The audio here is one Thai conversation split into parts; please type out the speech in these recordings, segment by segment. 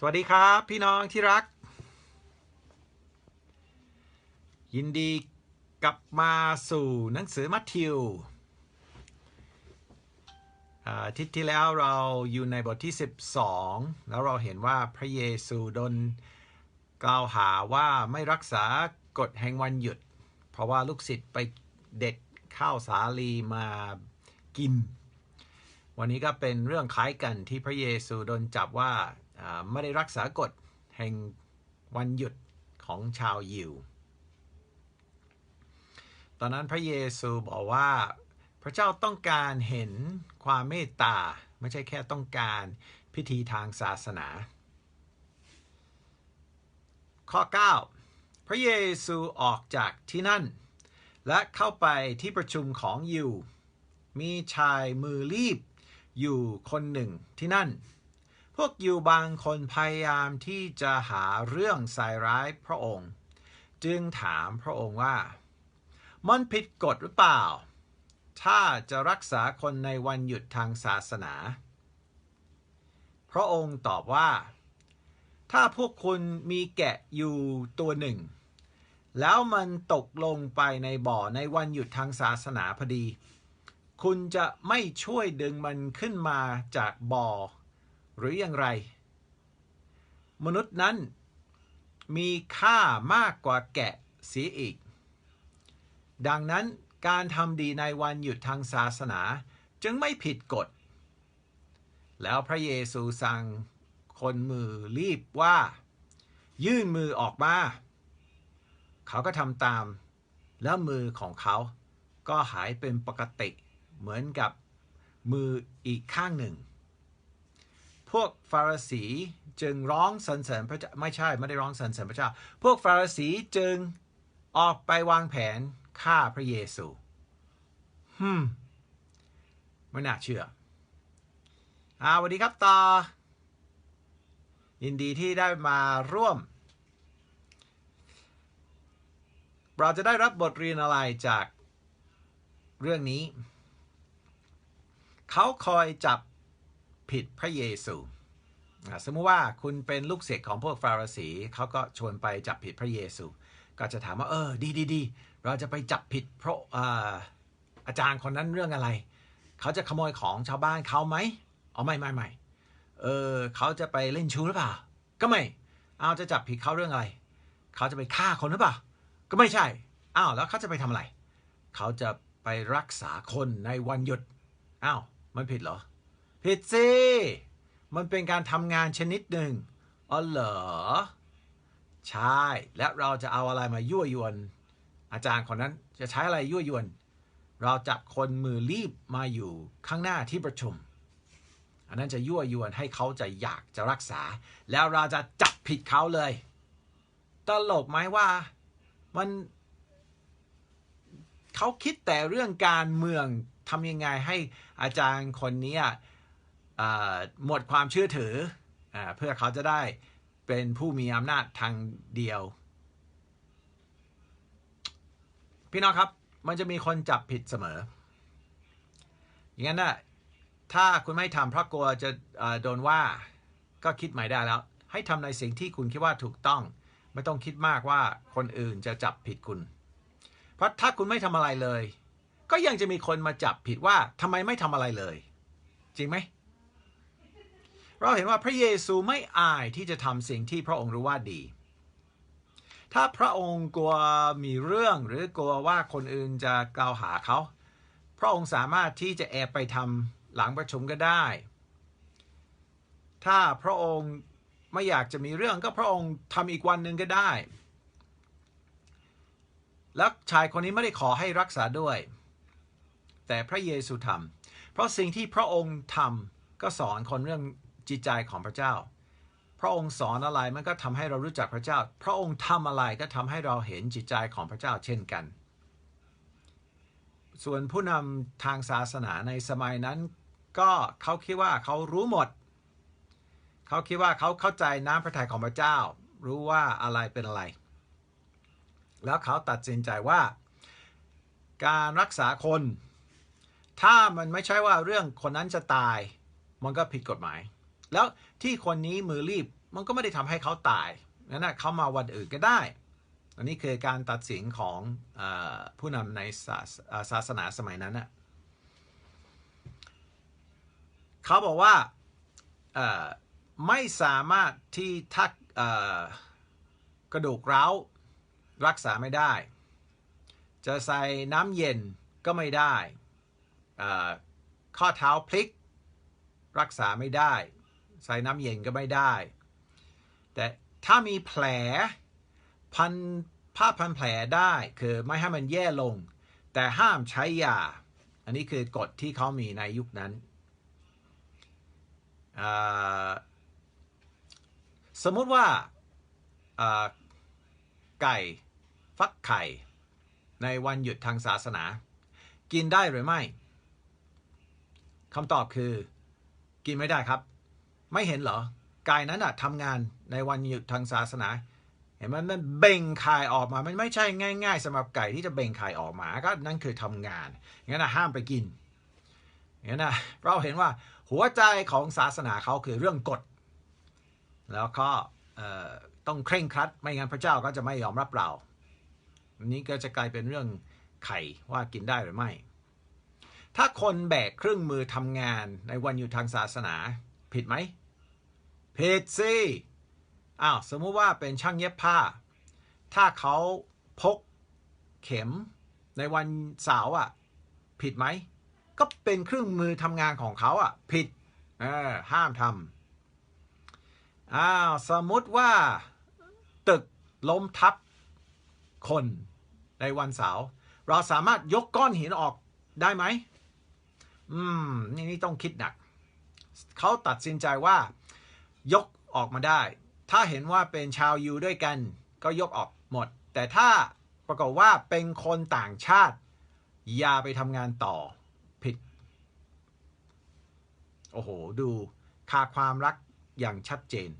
สวัสดีครับพี่น้องที่รัก ยินดีกลับมาสู่หนังสือมัทธิวอาทิตย์ที่แล้วเราอยู่ในบทที่ 12 แล้วเราเห็นว่าพระเยซูโดนกล่าวหาว่าไม่รักษากฎแห่งวันหยุด เพราะว่าลูกศิษย์ไปเด็ดข้าวสาลีมากิน วันนี้ก็เป็นเรื่องคล้ายกันที่พระเยซูโดนจับว่า ไม่ได้รักษากฎแห่งวันหยุดของชาวยิว ตอนนั้นพระเยซูบอกว่าพระเจ้าต้องการเห็นความเมตตา ไม่ใช่แค่ต้องการพิธีทางศาสนา ข้อ 9 พระเยซูออกจากที่นั่น และเข้าไปที่ประชุมของยิวมีชายมือรีบอยู่คนหนึ่งที่นั่น พวกยิวบางคนพยายามที่จะหาเรื่องใส่ร้ายพระองค์ จึงถามพระองค์ว่า มันผิดกฎหรือเปล่า ถ้าจะรักษาคนในวันหยุดทางศาสนา พระองค์ตอบว่า ถ้าพวกคุณมีแกะอยู่ตัวหนึ่ง แล้วมันตกลงไปในบ่อในวันหยุดทางศาสนาพอดี คุณจะไม่ช่วยดึงมันขึ้นมาจากบ่อ หรืออย่างไร มนุษย์นั้นมีค่ามากกว่าแกะเสียอีก ดังนั้นการทำดีในวันหยุดทางศาสนาจึงไม่ผิดกฎ แล้วพระเยซูสั่งคนมือรีบว่า ยื่นมือออกมา เขาก็ทำตาม แล้วมือของเขาก็หายเป็นปกติเหมือนกับมืออีกข้างหนึ่ง พวกฟาริสีจึงร้องสรรเสริญพระเจ้าไม่ใช่ไม่ได้ร้องสรรเสริญพระเจ้า พวกฟาริสีจึงออกไปวางแผนฆ่าพระเยซูฮึมไม่น่าเชื่ออาสวัสดีครับต่อ ยินดีที่ได้มาร่วม เราจะได้รับบทเรียนอะไรจากเรื่องนี้ เขาคอยจับ ผิดพระเยซูสมมุติว่าคุณเป็นลูกศิษย์ของพวกฟาริสีเขาก็ชวนไปจับผิดพระเยซู ก็จะถามว่าเออดีดีดีเราจะไปจับผิดเพราะอาอาจารย์คนนั้นเรื่องอะไร เขาจะขโมยของชาวบ้านเขาไหมอ๋อไม่ไม่ไม่เออเขาจะไปเล่นชู้หรือเปล่า ก็ไม่ เอาจะจับผิดเขาเรื่องอะไร เขาจะไปฆ่าคนหรือเปล่า ก็ไม่ใช่ อ้าวแล้วเขาจะไปทำอะไร เขาจะไปรักษาคนในวันหยุด อ้าวมันผิดเหรอ ผิดสิมันเป็นการทำงานชนิดหนึ่งอ๋อเหรอ ใช่ และเราจะเอาอะไรมายั่วยวน อาจารย์คนนั้นจะใช้อะไรยั่วยวน เราจับคนมือรีบมาอยู่ข้างหน้าที่ประชุม อันนั้นจะยั่วยวนให้เขาจะอยากจะรักษา แล้วเราจะจับผิดเขาเลย ตลกไหมว่ามันเขาคิดแต่เรื่องการเมืองทำยังไงให้อาจารย์คนนี้ หมดความเชื่อถืออเพื่อเขาจะได้เป็นผู้มีอำนาจทางเดียว พี่น้องครับมันจะมีคนจับผิดเสมอ อย่างนั้นนะถ้าคุณไม่ทำเพราะกลัวจะโดนว่าก็คิดใหม่ได้แล้ว ให้ทำในสิ่งที่คุณคิดว่าถูกต้อง ไม่ต้องคิดมากว่าคนอื่นจะจับผิดคุณ เพราะถ้าคุณไม่ทำอะไรเลย ก็ยังจะมีคนมาจับผิดว่าทำไมไม่ทำอะไรเลย จริงไหม เราเห็นว่าพระเยซูไม่อายที่จะทำสิ่งที่พระองค์รู้ว่าดี ถ้าพระองค์กลัวมีเรื่องหรือกลัวว่าคนอื่นจะกล่าวหาเขา พระองค์สามารถที่จะแอบไปทำหลังประชุมก็ได้ ถ้าพระองค์ไม่อยากจะมีเรื่องก็พระองค์ทำอีกวันหนึ่งก็ได้ แล้วชายคนนี้ไม่ได้ขอให้รักษาด้วย แต่พระเยซูทำเพราะสิ่งที่พระองค์ทำก็สอนคนเรื่อง จิตใจของพระเจ้า พระองค์สอนอะไรมันก็ทำให้เรารู้จักพระเจ้า พระองค์ทำอะไรก็ทำให้เราเห็นจิตใจของพระเจ้าเช่นกัน ส่วนผู้นำทางศาสนาในสมัยนั้น ก็เขาคิดว่าเขารู้หมด เขาคิดว่าเขาเข้าใจน้ำพระทัยของพระเจ้า รู้ว่าอะไรเป็นอะไร แล้วเขาตัดสินใจว่า การรักษาคนถ้ามันไม่ใช่ว่าเรื่องคนนั้นจะตาย มันก็ผิดกฎหมาย แล้วที่คนนี้มือรีบมันก็ไม่ได้ทำให้เขาตายงั้นนะเขามาวันอื่นก็ได้ อันนี้คือการตัดสินของอผู้นำในศาสเอ่อศาสนาสมัยนั้นนะเขาบอกว่าไม่สามารถที่ทักกระดูกร้าวรักษาไม่ได้ จะใส่น้ำเย็นก็ไม่ได้ ข้อเท้าพลิกรักษาไม่ได้ ใส่น้ำเย็นก็ไม่ได้ แต่ถ้ามีแผลพันผ้าพันแผลได้คือไม่ให้มันแย่ลง แต่ห้ามใช้ยา อันนี้คือกฎที่เขามีในยุคนั้น สมมติว่าไก่ฟักไข่ ในวันหยุดทางศาสนา กินได้หรือไม่คำตอบคือ กินไม่ได้ครับ ไม่เห็นเหรอไก่นั้นอะทำงานในวันหยุดทางศาสนา เห็นไหมมันเบ่งไข่ออกมา มันไม่ใช่ง่าย ๆสำหรับไก่ที่จะเบ่งไข่ออกมา ก็นั่นคือทำงานงั้นนะห้ามไปกินงั้นนะเราเห็นว่าหัวใจของศาสนาเขาคือเรื่องกฎ แล้วก็ต้องเคร่งครัด ไม่งั้นพระเจ้าก็จะไม่ยอมรับเราอันนี้ก็จะกลายเป็นเรื่องไข่ว่ากินได้หรือไม่ ถ้าคนแบกเครื่องมือทำงานในวันหยุดทางศาสนาผิดไหม ผิดสิอ้าวสมมุติว่าเป็นช่างเย็บผ้า ถ้าเขาพกเข็มในวันเสาร์อะ ผิดไหม ก็เป็นเครื่องมือทำงานของเขาอะ ผิดเออห้ามทำอ้าวสมมุติว่าตึกล้มทับคนในวันเสาร์เราสามารถยกก้อนหินออกได้ไหม อืม นี่นี่ต้องคิดหนัก เขาตัดสินใจว่า ยกออกมาได้ ถ้าเห็นว่าเป็นชาวยูด้วยกัน ก็ยกออกหมด แต่ถ้าปรากฏว่าเป็นคนต่างชาติ อย่าไปทำงานต่อผิด โอ้โห ดูค่าความรักอย่างชัดเจน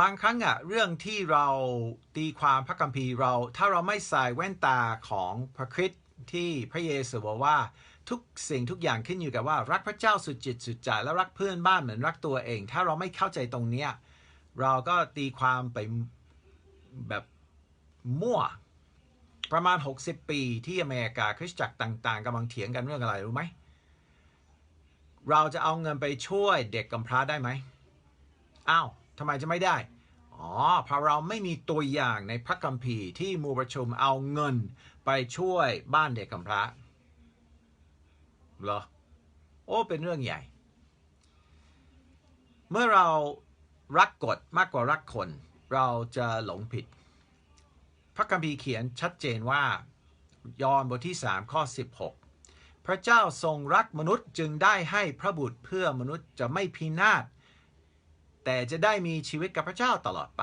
บางครั้งอะเรื่องที่เราตีความพระคัมภีร์เรา ถ้าเราไม่ใส่แว่นตาของพระคริสต์ที่พระเยซูบอกว่า ทุกสิ่งทุกอย่างขึ้นอยู่กับว่า รักพระเจ้าสุดจิตสุดใจและรักเพื่อนบ้านเหมือนรักตัวเอง ถ้าเราไม่เข้าใจตรงเนี้ยเราก็ตีความไปแบบมั่ว ประมาณ 60 ปีที่อเมริกาคริสตจักรต่าง ๆกำลังเถียงกันเรื่องอะไรรู้ไหมเราจะเอาเงินไปช่วยเด็กกำพร้าได้ไหมอ้าวทำไมจะไม่ได้อ๋อเพราะเราไม่มีตัวอย่างในพระคัมภีร์ที่มูประชุมเอาเงินไปช่วยบ้านเด็กกำพร้า เหรอ โอ้เป็นเรื่องใหญ่ เมื่อเรารักกฎมากกว่ารักคน เราจะหลงผิด พระคัมภีร์เขียนชัดเจนว่า ยอห์นบทที่ 3 ข้อ 16 พระเจ้าทรงรักมนุษย์จึงได้ให้พระบุตรเพื่อมนุษย์จะไม่พินาศแต่จะได้มีชีวิตกับพระเจ้าตลอดไป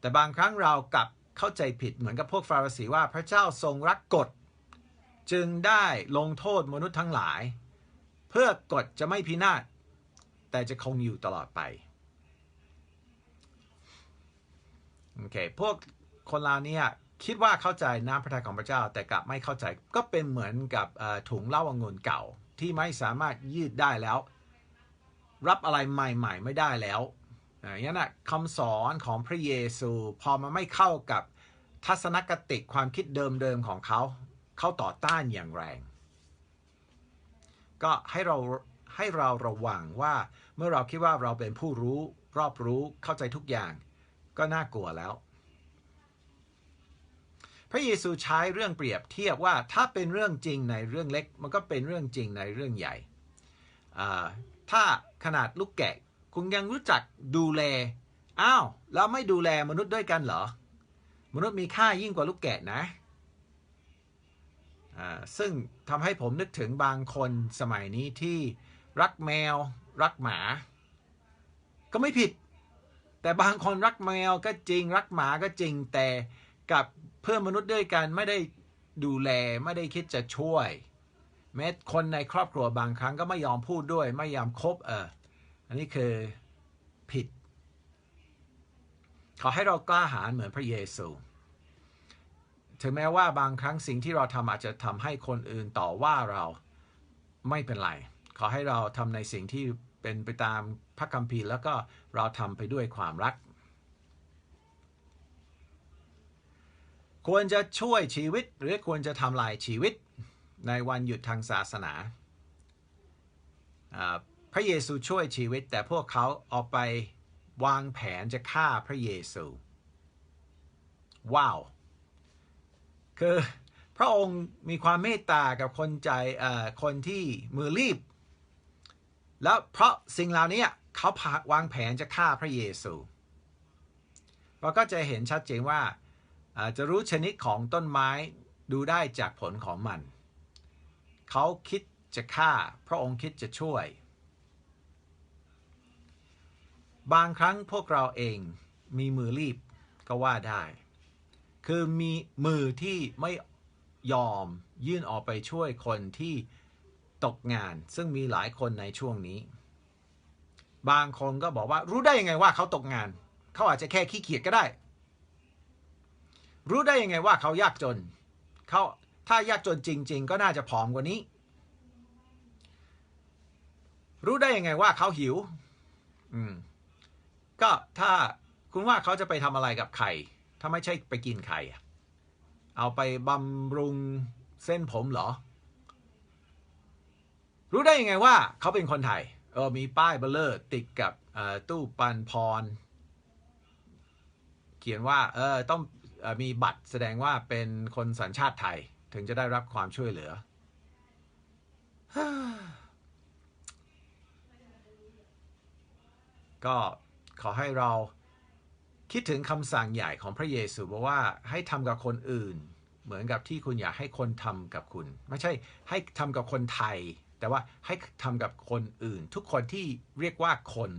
แต่บางครั้งเรากลับเข้าใจผิดเหมือนกับพวกฟาริสีว่าพระเจ้าทรงรักกฎ จึงได้ลงโทษมนุษย์ทั้งหลาย เพื่อกฎจะไม่พินาศแต่จะคงอยู่ตลอดไปโอเคพวกคนลาเนี่ยคิดว่าเข้าใจน้ำพระทัยของพระเจ้า แต่กลับไม่เข้าใจก็เป็นเหมือนกับถุงเหล้าองุ่นเก่าที่ไม่สามารถยืดได้แล้ว รับอะไรใหม่ ๆ ไม่ได้แล้วอย่างนั้นนะคำสอนของพระเยซู พอมันไม่เข้ากับทัศนคติความคิดเดิมๆของเขา เขาต่อต้านอย่างแรง ก็ให้เราให้เราระวังว่าเมื่อเราคิดว่าเราเป็นผู้รู้รอบรู้เข้าใจทุกอย่าง ก็น่ากลัวแล้ว พระเยซูใช้เรื่องเปรียบเทียบว่าถ้าเป็นเรื่องจริงในเรื่องเล็ก มันก็เป็นเรื่องจริงในเรื่องใหญ่ ถ้าขนาดลูกแกะคุณยังรู้จักดูแลอ้าวแล้วไม่ดูแลมนุษย์ด้วยกันเหรอ มนุษย์มีค่ายิ่งกว่าลูกแกะนะ ซึ่งทำให้ผมนึกถึงบางคนสมัยนี้ที่รักแมว รักหมา ก็ไม่ผิด แต่บางคนรักแมวก็จริง รักหมาก็จริงแต่กับเพื่อนมนุษย์ด้วยกันไม่ได้ดูแลไม่ได้คิดจะช่วย แม้คนในครอบครัวบางครั้งก็ไม่ยอมพูดด้วย ไม่ยอมคบเอออันนี้คือผิด ขอให้เรากล้าหาญเหมือนพระเยซู ถึงแม้ว่าบางครั้งสิ่งที่เราทำอาจจะทำให้คนอื่นต่อว่าเราไม่เป็นไร ขอให้เราทำในสิ่งที่เป็นไปตามพระคัมภีร์แล้วก็เราทำไปด้วยความรัก ควรจะช่วยชีวิตหรือควรจะทำลายชีวิตในวันหยุดทางศาสนาพระเยซูช่วยชีวิต แต่พวกเขาออกไปวางแผนจะฆ่าพระเยซู ว้าว คือพระองค์มีความเมตตากับคนใจคนที่มือรีบ แล้วเพราะสิ่งเหล่านี้เขาพาวางแผนจะฆ่าพระเยซูเราก็จะเห็นชัดเจนว่าจะรู้ชนิดของต้นไม้ดูได้จากผลของมัน เขาคิดจะฆ่า พระองค์คิดจะช่วย บางครั้งพวกเราเองมีมือรีบก็ว่าได้ คือมีมือที่ไม่ยอมยื่นออกไปช่วยคนที่ตกงาน ซึ่งมีหลายคนในช่วงนี้ บางคนก็บอกว่ารู้ได้ยังไงว่าเขาตกงาน เขาอาจจะแค่ขี้เกียจก็ได้ รู้ได้ยังไงว่าเขายากจนเขาถ้ายากจนจริง ๆ ก็น่าจะผอมกว่านี้ รู้ได้ยังไงว่าเขาหิว อืม ก็ถ้าคุณว่าเขาจะไปทำอะไรกับไข่ ถ้าไม่ใช่ไปกินไข่อะเอาไปบำรุงเส้นผมเหรอ รู้ได้ยังไงว่าเขาเป็นคนไทย เออ มีป้ายเบลเลอร์ติดกับตู้ปันพร เขียนว่า เออ ต้องออมีบัตรแสดงว่าเป็นคนสัญชาติไทย ถึงจะได้รับความช่วยเหลือ ก็ขอให้เรา คิดถึงคำสั่งใหญ่ของพระเยซูบอกว่าให้ทำกับคนอื่น เหมือนกับที่คุณอยากให้คนทำกับคุณ ไม่ใช่ให้ทำกับคนไทย แต่ว่าให้ทำกับคนอื่น ทุกคนที่เรียกว่าคน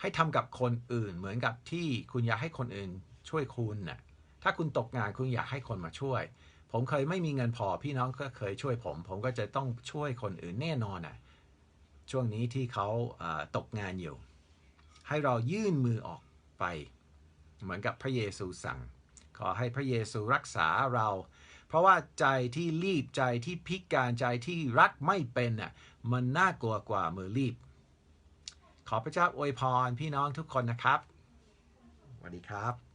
ให้ทำกับคนอื่น เหมือนกับที่คุณอยากให้คนอื่นช่วยคุณน่ะถ้าคุณตกงานคุณอยากให้คนมาช่วย ผมเคยไม่มีเงินพอพี่น้องก็เคยช่วยผม ผมก็จะต้องช่วยคนอื่นแน่นอนน่ะช่วงนี้ที่เขาตกงานอยู่ ให้เรายื่นมือออกไป เหมือนกับพระเยซูสั่ง ขอให้พระเยซูรักษาเรา เพราะว่าใจที่รีบใจที่พิการใจที่รักไม่เป็นน่ะมันน่ากลัวกว่ามือรีบ ขอพระเจ้าอวยพรพี่น้องทุกคนนะครับสวัสดีครับ